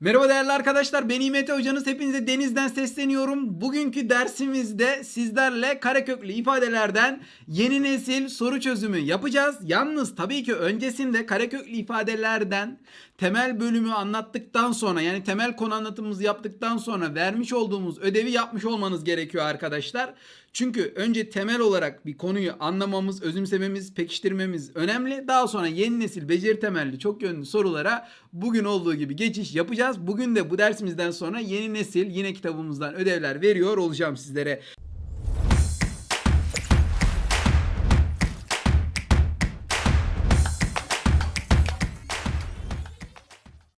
Merhaba değerli arkadaşlar ben İMT hocanız hepinize denizden sesleniyorum. Bugünkü dersimizde sizlerle kareköklü ifadelerden yeni nesil soru çözümü yapacağız. Yalnız tabii ki öncesinde kareköklü ifadelerden temel bölümü anlattıktan sonra yani temel konu anlatımımızı yaptıktan sonra vermiş olduğumuz ödevi yapmış olmanız gerekiyor arkadaşlar. Çünkü önce temel olarak bir konuyu anlamamız, özümsememiz, pekiştirmemiz önemli. Daha sonra yeni nesil beceri temelli çok yönlü sorulara bugün olduğu gibi geçiş yapacağız. Bugün de bu dersimizden sonra yeni nesil yine kitabımızdan ödevler veriyor olacağım sizlere.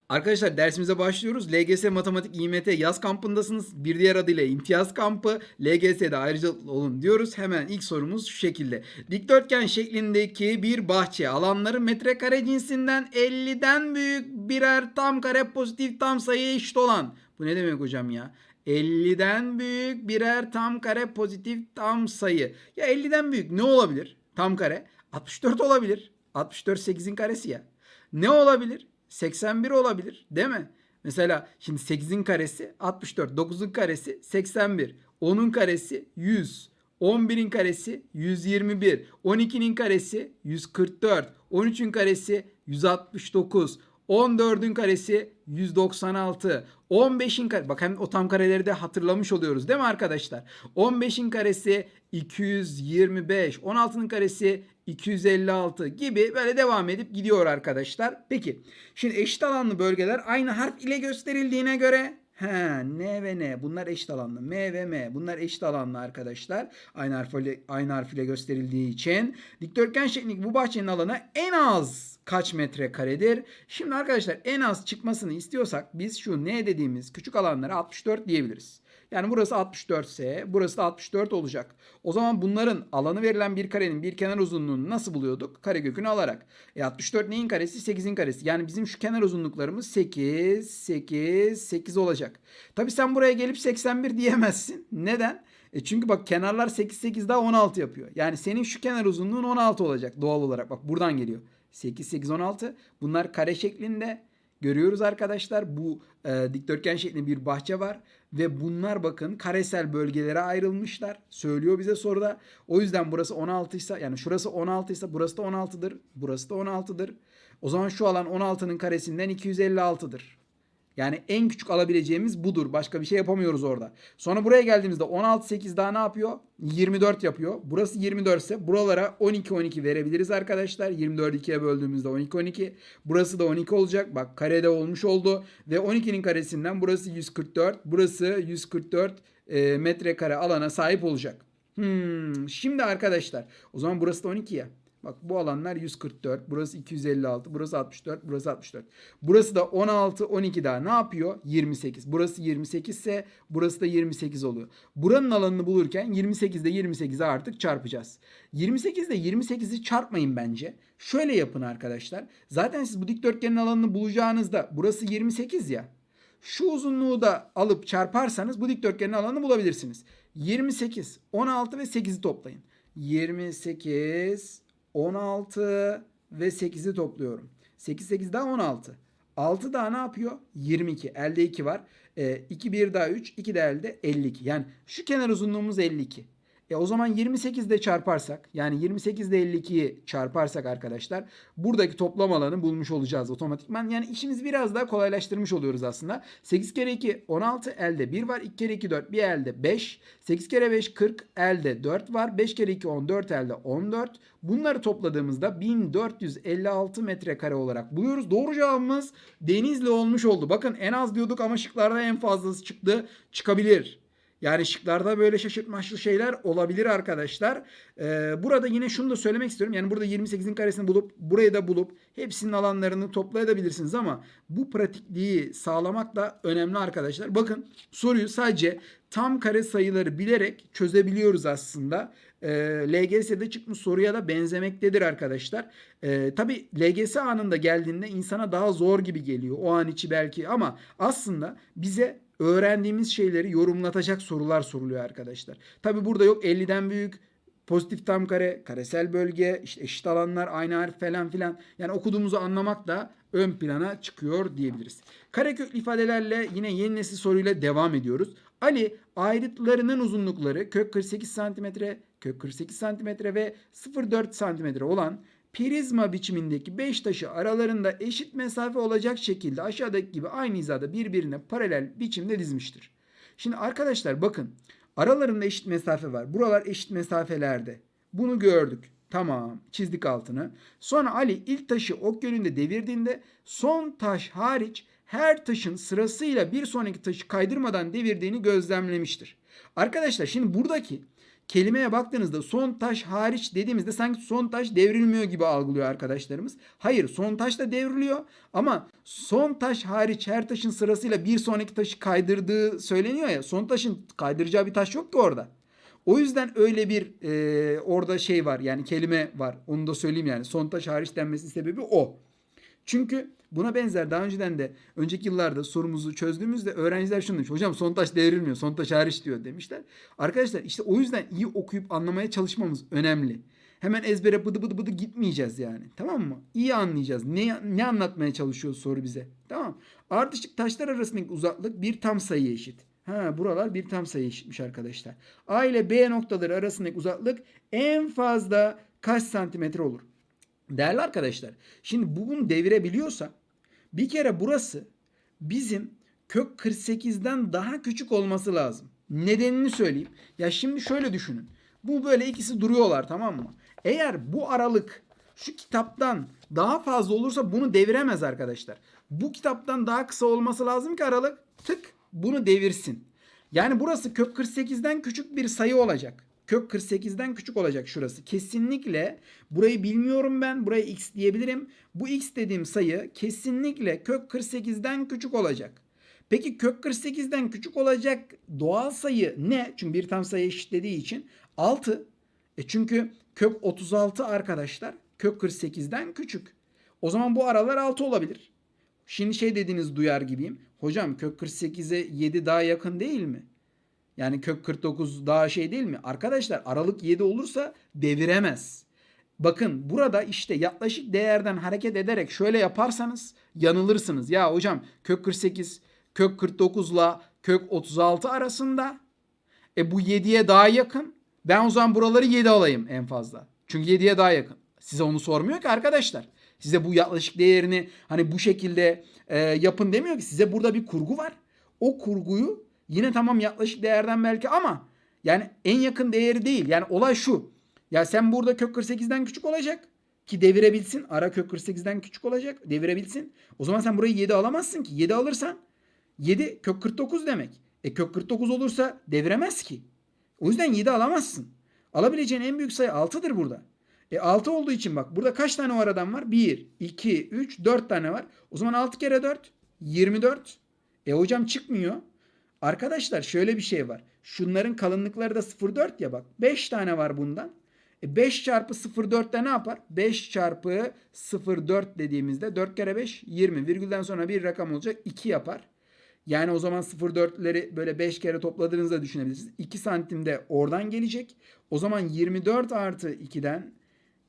Arkadaşlar dersimize başlıyoruz. LGS Matematik İMT yaz kampındasınız. Bir diğer adıyla imtiyaz kampı. LGS'de ayrıca olun diyoruz. Hemen ilk sorumuz şu şekilde. Dikdörtgen şeklindeki bir bahçe alanları metrekare cinsinden 50'den büyük birer tam kare pozitif tam sayı eşit olan. Bu ne demek hocam ya? 50'den büyük birer tam kare pozitif tam sayı. Ya 50'den büyük ne olabilir? Tam kare. 64 olabilir. 64 8'in karesi ya. Ne olabilir? 81 olabilir değil mi? Mesela şimdi 8'in karesi 64, 9'un karesi 81, 10'un karesi 100, 11'in karesi 121, 12'nin karesi 144, 13'ün karesi 169, 14'ün karesi 196. 15'in kare bak hem o tam kareleri de hatırlamış oluyoruz değil mi arkadaşlar? 15'in karesi 225, 16'nın karesi 256 gibi böyle devam edip gidiyor arkadaşlar. Peki şimdi eşit alanlı bölgeler aynı harf ile gösterildiğine göre He, N ve N bunlar eşit alanlı. M ve M bunlar eşit alanlı arkadaşlar. Aynı harf ile, aynı harf ile gösterildiği için dikdörtgen şeklindeki bu bahçenin alanı en az kaç metre karedir? Şimdi arkadaşlar en az çıkmasını istiyorsak biz şu N dediğimiz küçük alanlara 64 diyebiliriz. Yani burası 64 ise burası da 64 olacak. O zaman bunların alanı verilen bir karenin bir kenar uzunluğunu nasıl buluyorduk? Karekökünü alarak. E 64 neyin karesi? 8'in karesi. Yani bizim şu kenar uzunluklarımız 8, 8, 8 olacak. Tabi sen buraya gelip 81 diyemezsin. Neden? E çünkü bak kenarlar 8, 8 daha 16 yapıyor. Yani senin şu kenar uzunluğun 16 olacak doğal olarak. Bak buradan geliyor. 8, 8, 16. Bunlar kare şeklinde. Görüyoruz arkadaşlar bu e, dikdörtgen şeklinde bir bahçe var ve bunlar bakın karesel bölgelere ayrılmışlar. Söylüyor bize soruda. O yüzden burası 16 ise yani şurası 16 ise burası da 16'dır. Burası da 16'dır. O zaman şu alan 16'nın karesinden 256'dır. Yani en küçük alabileceğimiz budur. Başka bir şey yapamıyoruz orada. Sonra buraya geldiğimizde 16 8 daha ne yapıyor? 24 yapıyor. Burası 24 ise buralara 12 12 verebiliriz arkadaşlar. 24 2'ye böldüğümüzde 12 12. Burası da 12 olacak. Bak karede olmuş oldu ve 12'nin karesinden burası 144. Burası 144 e, metrekare alana sahip olacak. Hmm, şimdi arkadaşlar o zaman burası da 12 ya. Bak bu alanlar 144, burası 256, burası 64, burası 64. Burası da 16, 12 daha ne yapıyor? 28. Burası 28 ise burası da 28 oluyor. Buranın alanını bulurken 28 ile 28'e artık çarpacağız. 28 ile 28'i çarpmayın bence. Şöyle yapın arkadaşlar. Zaten siz bu dikdörtgenin alanını bulacağınızda burası 28 ya. Şu uzunluğu da alıp çarparsanız bu dikdörtgenin alanını bulabilirsiniz. 28, 16 ve 8'i toplayın. 28, 16 ve 8'i topluyorum. 8 8 daha 16. 6 daha ne yapıyor? 22. Elde 2 var. E, 2 1 daha 3. 2 de elde 52. Yani şu kenar uzunluğumuz 52. E o zaman 28 ile çarparsak yani 28 ile 52'yi çarparsak arkadaşlar buradaki toplam alanı bulmuş olacağız otomatikman. Yani işimizi biraz daha kolaylaştırmış oluyoruz aslında. 8 kere 2 16 elde 1 var. 2 kere 2 4 bir elde 5. 8 kere 5 40 elde 4 var. 5 kere 2 14 elde 14. Bunları topladığımızda 1456 metrekare olarak buluyoruz. Doğru cevabımız Denizli olmuş oldu. Bakın en az diyorduk ama şıklarda en fazlası çıktı. Çıkabilir. Yani şıklarda böyle şaşırtmaçlı şeyler olabilir arkadaşlar. Ee, burada yine şunu da söylemek istiyorum. Yani burada 28'in karesini bulup burayı da bulup hepsinin alanlarını toplayabilirsiniz ama bu pratikliği sağlamak da önemli arkadaşlar. Bakın soruyu sadece tam kare sayıları bilerek çözebiliyoruz aslında. E, LGS'de çıkmış soruya da benzemektedir arkadaşlar. E, Tabi LGS anında geldiğinde insana daha zor gibi geliyor. O an içi belki ama aslında bize öğrendiğimiz şeyleri yorumlatacak sorular soruluyor arkadaşlar. Tabi burada yok 50'den büyük pozitif tam kare, karesel bölge, işte eşit alanlar, aynı harf falan filan. Yani okuduğumuzu anlamak da ön plana çıkıyor diyebiliriz. Kareköklü ifadelerle yine yeni nesil soruyla devam ediyoruz. Ali ayrıtlarının uzunlukları kök 48 cm, kök 48 cm ve 0,4 cm olan prizma biçimindeki 5 taşı aralarında eşit mesafe olacak şekilde aşağıdaki gibi aynı hizada birbirine paralel biçimde dizmiştir. Şimdi arkadaşlar bakın aralarında eşit mesafe var. Buralar eşit mesafelerde. Bunu gördük. Tamam çizdik altını. Sonra Ali ilk taşı ok yönünde devirdiğinde son taş hariç her taşın sırasıyla bir sonraki taşı kaydırmadan devirdiğini gözlemlemiştir. Arkadaşlar şimdi buradaki kelimeye baktığınızda son taş hariç dediğimizde sanki son taş devrilmiyor gibi algılıyor arkadaşlarımız. Hayır son taş da devriliyor ama son taş hariç her taşın sırasıyla bir sonraki taşı kaydırdığı söyleniyor ya. Son taşın kaydıracağı bir taş yok ki orada. O yüzden öyle bir e, orada şey var yani kelime var. Onu da söyleyeyim yani. Son taş hariç denmesi sebebi o. Çünkü buna benzer daha önceden de önceki yıllarda sorumuzu çözdüğümüzde öğrenciler şunu demiş. Hocam son taş devrilmiyor. Son taş hariç diyor demişler. Arkadaşlar işte o yüzden iyi okuyup anlamaya çalışmamız önemli. Hemen ezbere bıdı bıdı bıdı gitmeyeceğiz yani. Tamam mı? İyi anlayacağız. Ne, ne anlatmaya çalışıyor soru bize. Tamam Ardışık taşlar arasındaki uzaklık bir tam sayı eşit. Ha buralar bir tam sayı eşitmiş arkadaşlar. A ile B noktaları arasındaki uzaklık en fazla kaç santimetre olur? Değerli arkadaşlar şimdi bu bunu devirebiliyorsa bir kere burası bizim kök 48'den daha küçük olması lazım. Nedenini söyleyeyim. Ya şimdi şöyle düşünün. Bu böyle ikisi duruyorlar tamam mı? Eğer bu aralık şu kitaptan daha fazla olursa bunu deviremez arkadaşlar. Bu kitaptan daha kısa olması lazım ki aralık tık bunu devirsin. Yani burası kök 48'den küçük bir sayı olacak. Kök 48'den küçük olacak şurası. Kesinlikle burayı bilmiyorum ben. Buraya x diyebilirim. Bu x dediğim sayı kesinlikle kök 48'den küçük olacak. Peki kök 48'den küçük olacak doğal sayı ne? Çünkü bir tam sayı eşitlediği için 6. E çünkü kök 36 arkadaşlar kök 48'den küçük. O zaman bu aralar 6 olabilir. Şimdi şey dediğiniz duyar gibiyim. Hocam kök 48'e 7 daha yakın değil mi? Yani kök 49 daha şey değil mi? Arkadaşlar aralık 7 olursa deviremez. Bakın burada işte yaklaşık değerden hareket ederek şöyle yaparsanız yanılırsınız. Ya hocam kök 48 kök 49 ile kök 36 arasında. E bu 7'ye daha yakın. Ben o zaman buraları 7 alayım en fazla. Çünkü 7'ye daha yakın. Size onu sormuyor ki arkadaşlar. Size bu yaklaşık değerini hani bu şekilde e, yapın demiyor ki. Size burada bir kurgu var. O kurguyu yine tamam yaklaşık değerden belki ama yani en yakın değeri değil. Yani olay şu. Ya sen burada kök 48'den küçük olacak ki devirebilsin. Ara kök 48'den küçük olacak devirebilsin. O zaman sen burayı 7 alamazsın ki. 7 alırsan 7 kök 49 demek. E kök 49 olursa deviremez ki. O yüzden 7 alamazsın. Alabileceğin en büyük sayı 6'dır burada. E 6 olduğu için bak burada kaç tane o aradan var? 1, 2, 3, 4 tane var. O zaman 6 kere 4 24. E hocam çıkmıyor. Arkadaşlar şöyle bir şey var. Şunların kalınlıkları da 0,4 ya bak. 5 tane var bundan. E 5 çarpı 0,4'te ne yapar? 5 çarpı 0,4 dediğimizde 4 kere 5 20. Virgülden sonra bir rakam olacak 2 yapar. Yani o zaman 0,4'leri böyle 5 kere topladığınızda düşünebilirsiniz. 2 santimde oradan gelecek. O zaman 24 artı 2'den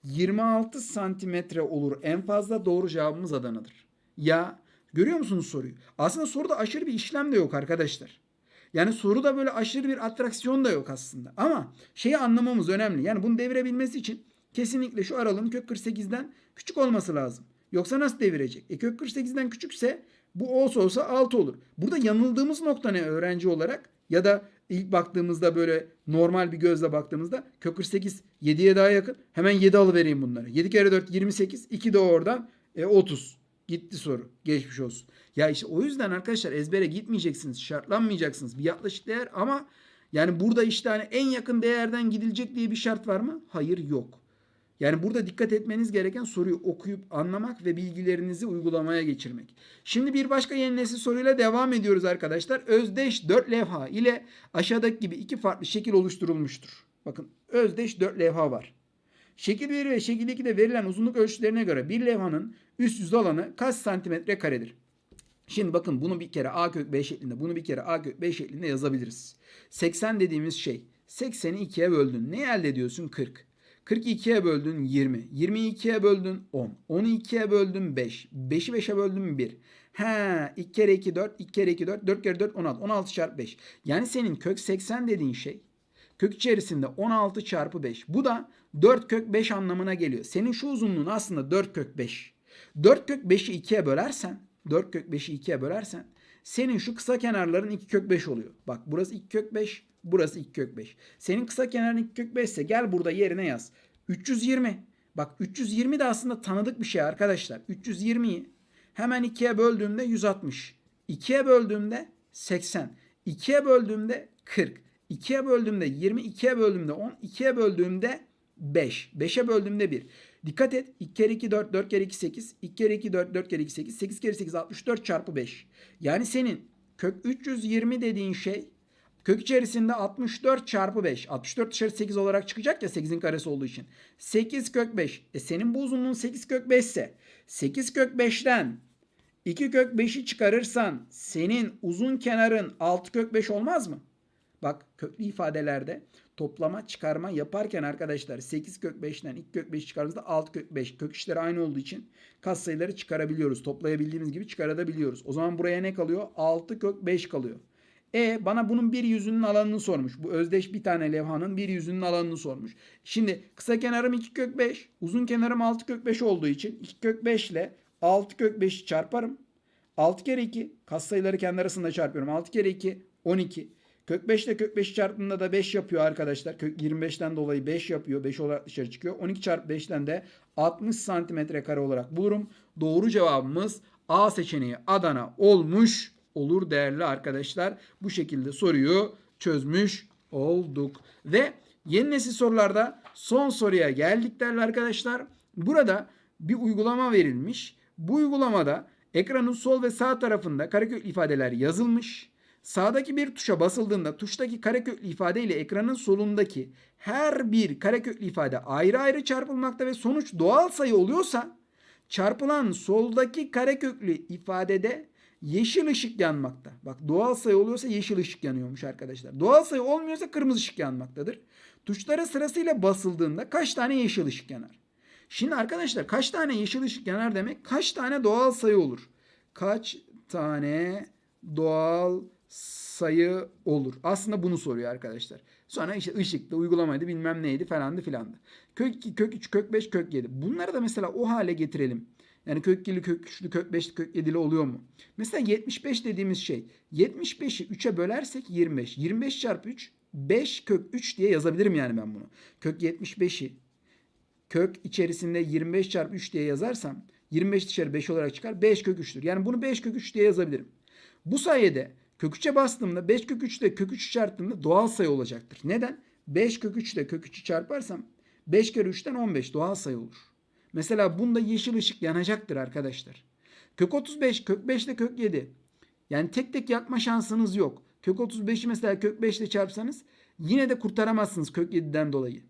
26 santimetre olur. En fazla doğru cevabımız Adana'dır. Ya görüyor musunuz soruyu? Aslında soruda aşırı bir işlem de yok arkadaşlar. Yani soruda böyle aşırı bir atraksiyon da yok aslında. Ama şeyi anlamamız önemli. Yani bunu devirebilmesi için kesinlikle şu aralığın kök 48'den küçük olması lazım. Yoksa nasıl devirecek? E kök 48'den küçükse bu olsa olsa 6 olur. Burada yanıldığımız nokta ne öğrenci olarak? Ya da ilk baktığımızda böyle normal bir gözle baktığımızda kök 48 7'ye daha yakın. Hemen 7 alıvereyim bunları. 7 kere 4 28. 2 de oradan e, 30. Gitti soru. Geçmiş olsun. Ya işte o yüzden arkadaşlar ezbere gitmeyeceksiniz. Şartlanmayacaksınız. Bir yaklaşık değer ama yani burada işte hani en yakın değerden gidilecek diye bir şart var mı? Hayır yok. Yani burada dikkat etmeniz gereken soruyu okuyup anlamak ve bilgilerinizi uygulamaya geçirmek. Şimdi bir başka yeni nesil soruyla devam ediyoruz arkadaşlar. Özdeş 4 levha ile aşağıdaki gibi iki farklı şekil oluşturulmuştur. Bakın özdeş 4 levha var. Şekil 1 ve şekil 2'de verilen uzunluk ölçülerine göre bir levhanın üst yüz alanı kaç santimetre karedir? Şimdi bakın bunu bir kere a kök b şeklinde, bunu bir kere a kök b şeklinde yazabiliriz. 80 dediğimiz şey 80'i 2'ye böldün. Ne elde ediyorsun? 40. 42'ye böldün 20. 22'ye böldün 10. 10'u 2'ye böldün 5. 5'i 5'e böldün 1. He 2 kere 2 4. 2 kere 2 4. 4 kere 4 16. 16 çarpı 5. Yani senin kök 80 dediğin şey kök içerisinde 16 çarpı 5. Bu da 4 kök 5 anlamına geliyor. Senin şu uzunluğun aslında 4 kök 5. 4 kök 5'i 2'ye bölersen 4 kök 5'i 2'ye bölersen senin şu kısa kenarların 2 kök 5 oluyor. Bak burası 2 kök 5, burası 2 kök 5. Senin kısa kenarın 2 kök 5 ise gel burada yerine yaz. 320. Bak 320 de aslında tanıdık bir şey arkadaşlar. 320'yi hemen 2'ye böldüğümde 160. 2'ye böldüğümde 80. 2'ye böldüğümde 40. 2'ye böldüğümde 20, 2'ye böldüğümde 10, 2'ye böldüğümde 5. 5'e böldüğümde 1. Dikkat et. 2 kere 2 4, 4 kere 2 8. 2 kere 2 4, 4 kere 2 8. 8 kere 8 64 çarpı 5. Yani senin kök 320 dediğin şey kök içerisinde 64 çarpı 5. 64 dışarı 8 olarak çıkacak ya 8'in karesi olduğu için. 8 kök 5. E senin bu uzunluğun 8 kök 5 ise 8 kök 5'ten 2 kök 5'i çıkarırsan senin uzun kenarın 6 kök 5 olmaz mı? Bak köklü ifadelerde toplama çıkarma yaparken arkadaşlar 8 kök 5'ten 2 kök 5 çıkardığımızda 6 kök 5 kök işleri aynı olduğu için katsayıları çıkarabiliyoruz. Toplayabildiğimiz gibi çıkarabiliyoruz. O zaman buraya ne kalıyor? 6 kök 5 kalıyor. E bana bunun bir yüzünün alanını sormuş. Bu özdeş bir tane levhanın bir yüzünün alanını sormuş. Şimdi kısa kenarım 2 kök 5. Uzun kenarım 6 kök 5 olduğu için 2 kök 5 ile 6 kök 5'i çarparım. 6 kere 2 katsayıları kendi arasında çarpıyorum. 6 kere 2 12. Kök 5 ile kök 5 çarptığında da 5 yapıyor arkadaşlar. Kök 25'ten dolayı 5 yapıyor. 5 olarak dışarı çıkıyor. 12 çarpı 5'ten de 60 santimetre kare olarak bulurum. Doğru cevabımız A seçeneği Adana olmuş olur değerli arkadaşlar. Bu şekilde soruyu çözmüş olduk. Ve yeni nesil sorularda son soruya geldik değerli arkadaşlar. Burada bir uygulama verilmiş. Bu uygulamada ekranın sol ve sağ tarafında kareköklü ifadeler yazılmış. Sağdaki bir tuşa basıldığında tuştaki kareköklü ifade ile ekranın solundaki her bir kareköklü ifade ayrı ayrı çarpılmakta ve sonuç doğal sayı oluyorsa çarpılan soldaki kareköklü ifadede yeşil ışık yanmakta. Bak doğal sayı oluyorsa yeşil ışık yanıyormuş arkadaşlar. Doğal sayı olmuyorsa kırmızı ışık yanmaktadır. Tuşlara sırasıyla basıldığında kaç tane yeşil ışık yanar? Şimdi arkadaşlar kaç tane yeşil ışık yanar demek kaç tane doğal sayı olur? Kaç tane doğal sayı olur? Aslında bunu soruyor arkadaşlar. Sonra işte ışıklı uygulamaydı bilmem neydi falandı filandı. Kök 2, kök 3, kök 5, kök 7. Bunları da mesela o hale getirelim. Yani kök 2'li, kök 3'lü, kök 5'li, kök 7'li oluyor mu? Mesela 75 dediğimiz şey. 75'i 3'e bölersek 25. 25 çarpı 3 5 kök 3 diye yazabilirim yani ben bunu. Kök 75'i kök içerisinde 25 çarpı 3 diye yazarsam 25 dışarı 5 olarak çıkar. 5 kök 3'tür. Yani bunu 5 kök 3 diye yazabilirim. Bu sayede kök 3'e bastığımda 5 kök 3 ile kök 3'ü çarptığımda doğal sayı olacaktır. Neden? 5 kök 3 ile kök 3'ü çarparsam 5 kere 3'ten 15 doğal sayı olur. Mesela bunda yeşil ışık yanacaktır arkadaşlar. Kök 35, kök 5 ile kök 7. Yani tek tek yapma şansınız yok. Kök 35'i mesela kök 5 ile çarpsanız yine de kurtaramazsınız kök 7'den dolayı.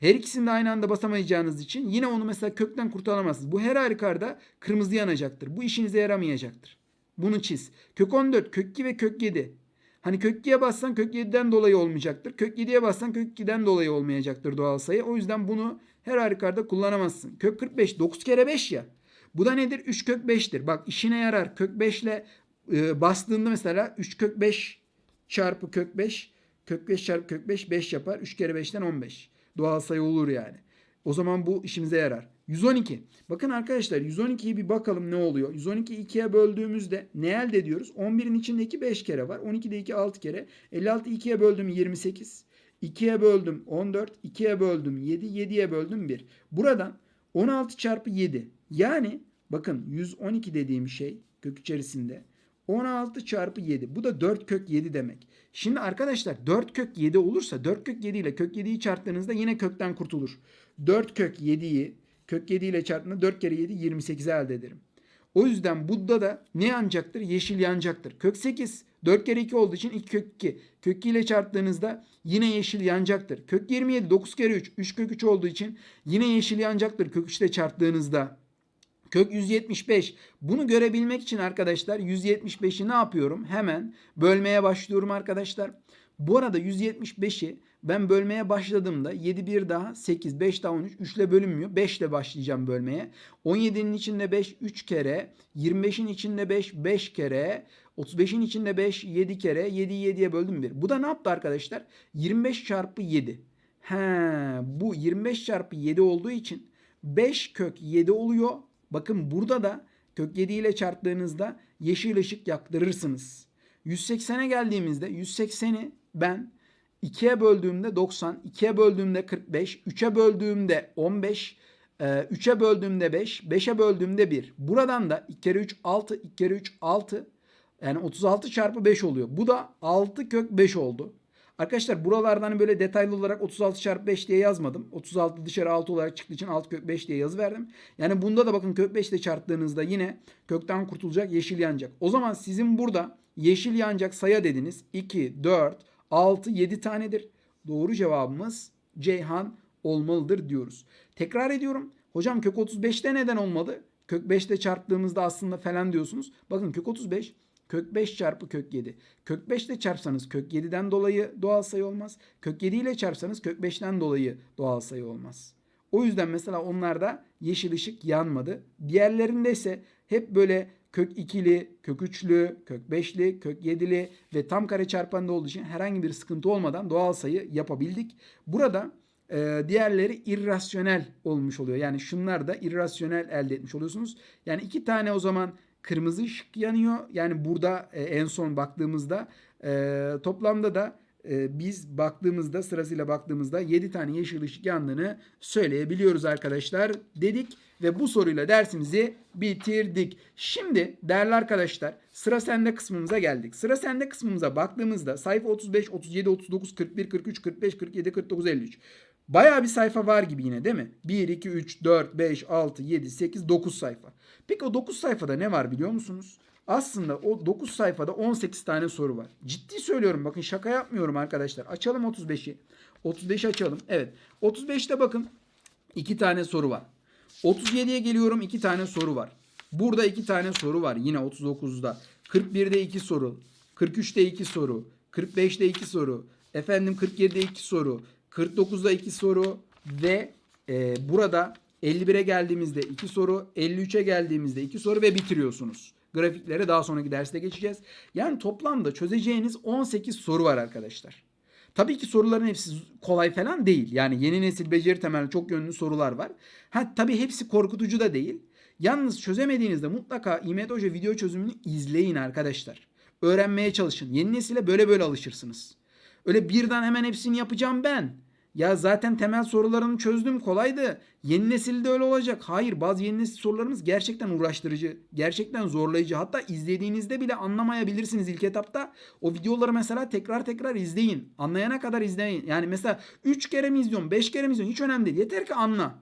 Her ikisini de aynı anda basamayacağınız için yine onu mesela kökten kurtaramazsınız. Bu her halükarda kırmızı yanacaktır. Bu işinize yaramayacaktır. Bunu çiz. Kök 14, kök 2 ve kök 7. Hani kök 2'ye bassan kök 7'den dolayı olmayacaktır. Kök 7'ye bassan kök 2'den dolayı olmayacaktır doğal sayı. O yüzden bunu her halükarda kullanamazsın. Kök 45 9 kere 5 ya. Bu da nedir? 3 kök 5'tir. Bak işine yarar. Kök 5 ile e, bastığında mesela 3 kök 5 çarpı kök 5 kök 5 çarpı kök 5 5 yapar. 3 kere 5'ten 15. Doğal sayı olur yani. O zaman bu işimize yarar. 112. Bakın arkadaşlar 112'yi bir bakalım ne oluyor. 112'yi 2'ye böldüğümüzde ne elde ediyoruz? 11'in içinde 2 5 kere var. 12'de 2 6 kere. 56 2'ye böldüm 28. 2'ye böldüm 14. 2'ye böldüm 7. 7'ye böldüm 1. Buradan 16 çarpı 7. Yani bakın 112 dediğim şey kök içerisinde 16 çarpı 7. Bu da 4 kök 7 demek. Şimdi arkadaşlar 4 kök 7 olursa 4 kök 7 ile kök 7'yi çarptığınızda yine kökten kurtulur. 4 kök 7'yi kök 7 ile çarptığında 4 kere 7 28'i elde ederim. O yüzden Budda da ne yanacaktır? Yeşil yanacaktır. Kök 8 4 kere 2 olduğu için 2 kök 2. Kök 2 ile çarptığınızda yine yeşil yanacaktır. Kök 27 9 kere 3 3 kök 3 olduğu için yine yeşil yanacaktır. Kök 3 ile çarptığınızda. Kök 175. Bunu görebilmek için arkadaşlar 175'i ne yapıyorum? Hemen bölmeye başlıyorum arkadaşlar. Bu arada 175'i Ben bölmeye başladığımda 7 bir daha 8, 5 daha 13, 3 ile bölünmüyor. 5 ile başlayacağım bölmeye. 17'nin içinde 5 3 kere, 25'in içinde 5 5 kere, 35'in içinde 5 7 kere, 7'yi 7'ye böldüm 1. Bu da ne yaptı arkadaşlar? 25 çarpı 7. He, bu 25 çarpı 7 olduğu için 5 kök 7 oluyor. Bakın burada da kök 7 ile çarptığınızda yeşil ışık yaktırırsınız. 180'e geldiğimizde 180'i ben 2'ye böldüğümde 90, 2'ye böldüğümde 45, 3'e böldüğümde 15, 3'e böldüğümde 5, 5'e böldüğümde 1. Buradan da 2 kere 3 6, 2 kere 3 6. Yani 36 çarpı 5 oluyor. Bu da 6 kök 5 oldu. Arkadaşlar buralardan hani böyle detaylı olarak 36 çarpı 5 diye yazmadım. 36 dışarı 6 olarak çıktığı için 6 kök 5 diye yazı verdim. Yani bunda da bakın kök 5 ile çarptığınızda yine kökten kurtulacak yeşil yanacak. O zaman sizin burada yeşil yanacak saya dediniz. 2, 4, 6, 7 tanedir. Doğru cevabımız Ceyhan olmalıdır diyoruz. Tekrar ediyorum. Hocam kök 35'te neden olmadı? Kök 5 ile çarptığımızda aslında falan diyorsunuz. Bakın kök 35 kök 5 çarpı kök 7. Kök 5 ile çarpsanız kök 7'den dolayı doğal sayı olmaz. Kök 7 ile çarpsanız kök 5'ten dolayı doğal sayı olmaz. O yüzden mesela onlarda yeşil ışık yanmadı. Diğerlerinde ise hep böyle kök 2'li, kök 3'lü, kök 5'li, kök 7'li ve tam kare çarpanında olduğu için herhangi bir sıkıntı olmadan doğal sayı yapabildik. Burada e, diğerleri irrasyonel olmuş oluyor. Yani şunlar da irrasyonel elde etmiş oluyorsunuz. Yani iki tane o zaman kırmızı ışık yanıyor. Yani burada e, en son baktığımızda e, toplamda da e, biz baktığımızda sırasıyla baktığımızda 7 tane yeşil ışık yandığını söyleyebiliyoruz arkadaşlar dedik ve bu soruyla dersimizi bitirdik. Şimdi değerli arkadaşlar sıra sende kısmımıza geldik. Sıra sende kısmımıza baktığımızda sayfa 35, 37, 39, 41, 43, 45, 47, 49, 53. Bayağı bir sayfa var gibi yine değil mi? 1, 2, 3, 4, 5, 6, 7, 8, 9 sayfa. Peki o 9 sayfada ne var biliyor musunuz? Aslında o 9 sayfada 18 tane soru var. Ciddi söylüyorum bakın şaka yapmıyorum arkadaşlar. Açalım 35'i. 35'i açalım. Evet. 35'te bakın 2 tane soru var. 37'ye geliyorum 2 tane soru var. Burada 2 tane soru var yine 39'da. 41'de 2 soru. 43'te 2 soru. 45'te 2 soru. Efendim 47'de 2 soru. 49'da 2 soru ve e, burada 51'e geldiğimizde 2 soru, 53'e geldiğimizde 2 soru ve bitiriyorsunuz. Grafiklere daha sonraki derste geçeceğiz. Yani toplamda çözeceğiniz 18 soru var arkadaşlar. Tabii ki soruların hepsi kolay falan değil. Yani yeni nesil beceri temelli çok yönlü sorular var. Ha tabii hepsi korkutucu da değil. Yalnız çözemediğinizde mutlaka İmet Hoca video çözümünü izleyin arkadaşlar. Öğrenmeye çalışın. Yeni nesile böyle böyle alışırsınız. Öyle birden hemen hepsini yapacağım ben. Ya zaten temel sorularını çözdüm kolaydı. Yeni nesilde öyle olacak. Hayır bazı yeni nesil sorularımız gerçekten uğraştırıcı. Gerçekten zorlayıcı. Hatta izlediğinizde bile anlamayabilirsiniz ilk etapta. O videoları mesela tekrar tekrar izleyin. Anlayana kadar izleyin. Yani mesela 3 kere mi izliyorsun 5 kere mi izliyorsun hiç önemli değil. Yeter ki anla.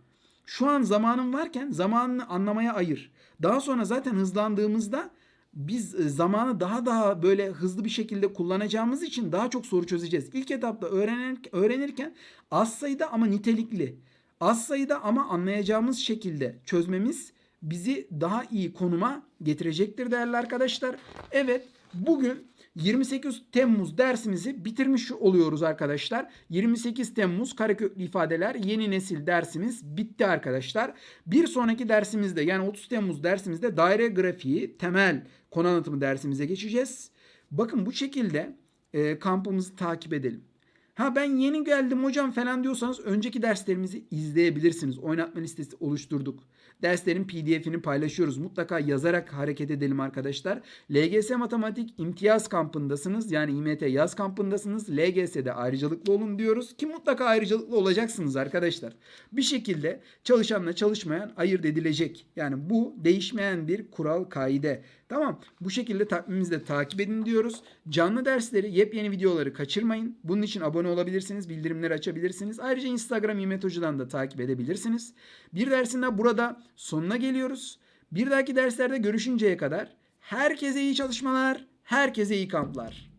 Şu an zamanın varken zamanını anlamaya ayır. Daha sonra zaten hızlandığımızda biz e, zamanı daha daha böyle hızlı bir şekilde kullanacağımız için daha çok soru çözeceğiz. İlk etapta öğrenir, öğrenirken az sayıda ama nitelikli, az sayıda ama anlayacağımız şekilde çözmemiz bizi daha iyi konuma getirecektir değerli arkadaşlar. Evet bugün 28 Temmuz dersimizi bitirmiş oluyoruz arkadaşlar. 28 Temmuz kareköklü ifadeler yeni nesil dersimiz bitti arkadaşlar. Bir sonraki dersimizde yani 30 Temmuz dersimizde daire grafiği temel konu anlatımı dersimize geçeceğiz. Bakın bu şekilde e, kampımızı takip edelim. Ha ben yeni geldim hocam falan diyorsanız önceki derslerimizi izleyebilirsiniz. Oynatma listesi oluşturduk. Derslerin pdf'ini paylaşıyoruz. Mutlaka yazarak hareket edelim arkadaşlar. LGS Matematik imtiyaz kampındasınız. Yani İMT yaz kampındasınız. LGS'de ayrıcalıklı olun diyoruz. Ki mutlaka ayrıcalıklı olacaksınız arkadaşlar. Bir şekilde çalışanla çalışmayan ayırt edilecek. Yani bu değişmeyen bir kural kaide. Tamam. Bu şekilde takvimimizi de takip edin diyoruz. Canlı dersleri, yepyeni videoları kaçırmayın. Bunun için abone olabilirsiniz, bildirimleri açabilirsiniz. Ayrıca Instagram İmet Hoca'dan da takip edebilirsiniz. Bir dersinde burada sonuna geliyoruz. Bir dahaki derslerde görüşünceye kadar herkese iyi çalışmalar, herkese iyi kamplar.